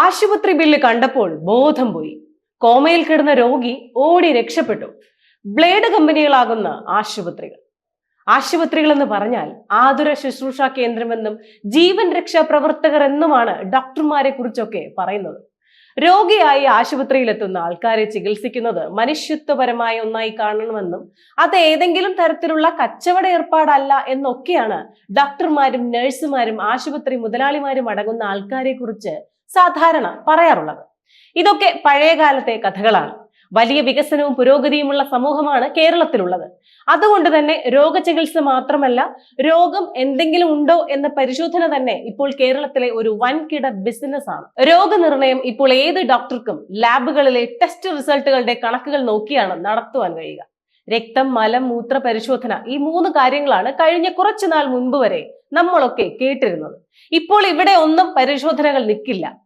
ആശുപത്രി ബില്ല് കണ്ടപ്പോൾ ബോധം പോയി. കോമയിൽ കിടന്ന രോഗി ഓടി രക്ഷപ്പെട്ടു. ബ്ലേഡ് കമ്പനികളാകുന്ന ആശുപത്രികൾ. ആശുപത്രികൾ എന്ന് പറഞ്ഞാൽ ആതുര ശുശ്രൂഷ കേന്ദ്രമെന്നും ജീവൻ രക്ഷാ പ്രവർത്തകർ എന്നുമാണ് ഡോക്ടർമാരെ കുറിച്ചൊക്കെ പറയുന്നത്. രോഗിയായി ആശുപത്രിയിലെത്തുന്ന ആൾക്കാരെ ചികിത്സിക്കുന്നത് മനുഷ്യത്വപരമായ ഒന്നായി കാണണമെന്നും അത് ഏതെങ്കിലും തരത്തിലുള്ള കച്ചവട ഏർപ്പാടല്ല എന്നൊക്കെയാണ് ഡോക്ടർമാരും നഴ്സുമാരും ആശുപത്രി മുതലാളിമാരും അടങ്ങുന്ന ആൾക്കാരെ കുറിച്ച് സാധാരണ പറയാറുള്ളത്. ഇതൊക്കെ പഴയകാലത്തെ കഥകളാണ്. വലിയ വികസനവും പുരോഗതിയുമുള്ള സമൂഹമാണ് കേരളത്തിലുള്ളത്. അതുകൊണ്ട് തന്നെ രോഗചികിത്സ മാത്രമല്ല രോഗം എന്തെങ്കിലും ഉണ്ടോ എന്ന പരിശോധന തന്നെ ഇപ്പോൾ കേരളത്തിലെ ഒരു വൻകിട ബിസിനസ് ആണ് രോഗനിർണയം ഇപ്പോൾ ഏത് ഡോക്ടർക്കും ലാബുകളിലെ ടെസ്റ്റ് റിസൾട്ടുകളുടെ കണക്കുകൾ നോക്കിയാണ് നടത്തുവാൻ കഴിയുക. രക്തം മലം മൂത്ര പരിശോധന ഈ മൂന്ന് കാര്യങ്ങളാണ് കഴിഞ്ഞ കുറച്ചുനാൾ മുൻപ് വരെ നമ്മളൊക്കെ കേട്ടിരുന്നത്. ഇപ്പോൾ ഇവിടെ ഒന്നും പരിശോധനകൾ നിൽക്കില്ല.